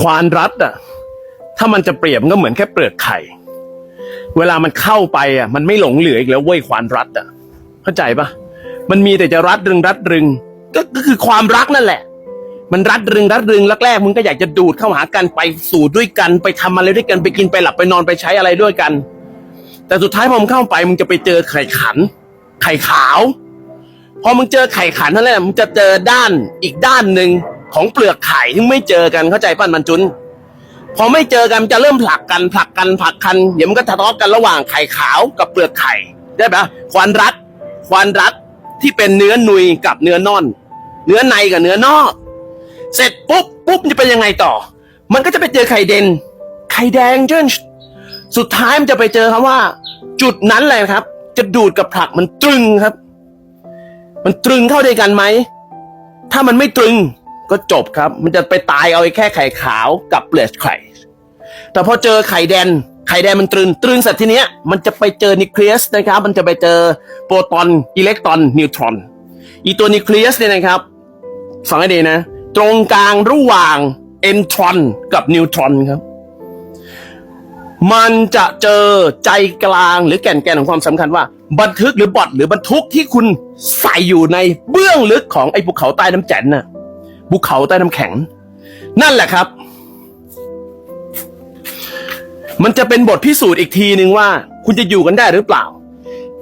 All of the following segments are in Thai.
ควานรัดอะ ถ้ามันจะเปรียบก็เหมือนแค่เปลือกไข่ เวลามันเข้าไปอะ มันไม่หลงเหลืออีกแล้วเว้ยควานรัดอะ เข้าใจปะมันมีแต่จะรัดรึงรัดรึง ก็ก็คือความรักนั่นแหละ มันรัดรึงรัดรึงแรกๆมึงก็อยากจะดูดเข้าหากันไปสู่ด้วยกันไปทำอะไรด้วยกันไปกินไปหลับไปนอนไปใช้อะไรด้วยกัน แต่สุดท้ายพอมึงเข้าไปมึงจะไปเจอไข่ขัน ไข่ขาว พอมึงเจอไข่ขันนั่นแหละมึงจะเจอด้านอีกด้านหนึ่ง ของเปลือกไข่ที่ไม่เจอกันเข้าใจปั้นมันจุน พอไม่เจอกันมันจะเริ่มผลักกันผลักกันผลักกันเดี๋ยวมันก็ทะเลาะกันระหว่างไข่ขาวกับเปลือกไข่ได้ปะควานรัดควานรัดที่เป็นเนื้อนุยกับเนื้อน่อน เนื้อในกับเนื้อนอก เสร็จปุ๊บปุ๊บมันจะเป็นยังไงต่อ มันก็จะไปเจอไข่เด่นไข่แดงเจ้นสุดท้ายมันจะไปเจอครับว่า จุดนั้นแหละครับ จะดูดกับผลักมันตรึงครับ มันตรึงเข้าด้วยกันไหม ถ้ามันไม่ตรึง ก็จบครับ มันจะไปตายเอาไอ้แค่ไข่ขาวกับเปลือกไข่ แต่พอเจอไข่แดงไข่แดงมันตรึงตรึงเสร็จทีเนี้ยมันจะไปเจอนิวเคลียสนะครับ มันจะไปเจอโปรตอนอิเล็กตรอนนิวตรอน อีตัวนิวเคลียสเนี่ยนะครับฟังให้ดีนะ ตรงกลางระหว่างเอนทรอนกับนิวตรอนครับ มันจะเจอใจกลางหรือแก่นแกนของความสำคัญว่า บันทึกหรือบอดหรือบรรทุกที่คุณใส่อยู่ในเบื้องลึกของไอ้ภูเขาใต้น้ำแข็งน่ะ ภูเขาใต้น้ำแข็ง นั่นแหละครับ มันจะเป็นบทพิสูจน์อีกทีหนึ่งว่า คุณจะอยู่กันได้หรือเปล่า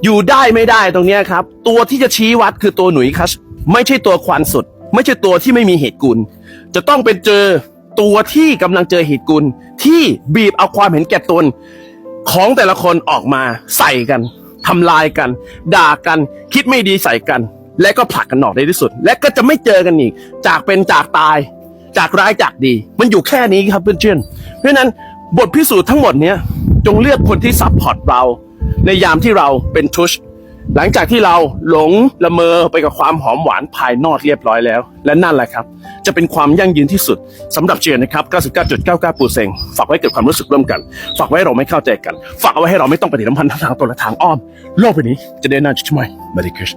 อยู่ได้ไม่ได้ตรงนี้ครับ ตัวที่จะชี้วัดคือตัวหนุยคัสไม่ใช่ตัวควานสุด ไม่ใช่ตัวที่ไม่มีเหตุกุล จะต้องเป็นเจอตัวที่กำลังเจอเหตุกุล ที่บีบเอาความเห็นแก่ตนของแต่ละคนออกมาใส่กันทำลายกัน ด่ากัน คิดไม่ดีใส่กัน และก็ผลักกันออกในที่สุด และก็จะไม่เจอกันอีก จากเป็นจากตาย จากร้ายจากดี มันอยู่แค่นี้ครับเพื่อนๆเพราะนั้นบทพิสูจน์ทั้งหมดเนี้ยจงเลือกคนที่ซัพพอร์ตเรา ในยามที่เราเป็นทุชหลังจากที่เราหลงละเมอไปกับความหอมหวานภายนอกเรียบร้อยแล้ว และนั่นแหละครับ จะเป็นความยั่งยืนที่สุดสำหรับเชียร์นะครับ 99.99ปูเซงฝากไว้เกิดความรู้สึกร่วมกัน ฝากไว้เราไม่เข้าใจกัน ฝากเอาไว้ให้เราไม่ต้องปฏิสัมพันธ์ทางตรงและทางอ้อม โลกใบนี้จะได้น่าจะช่วยมาดีคริส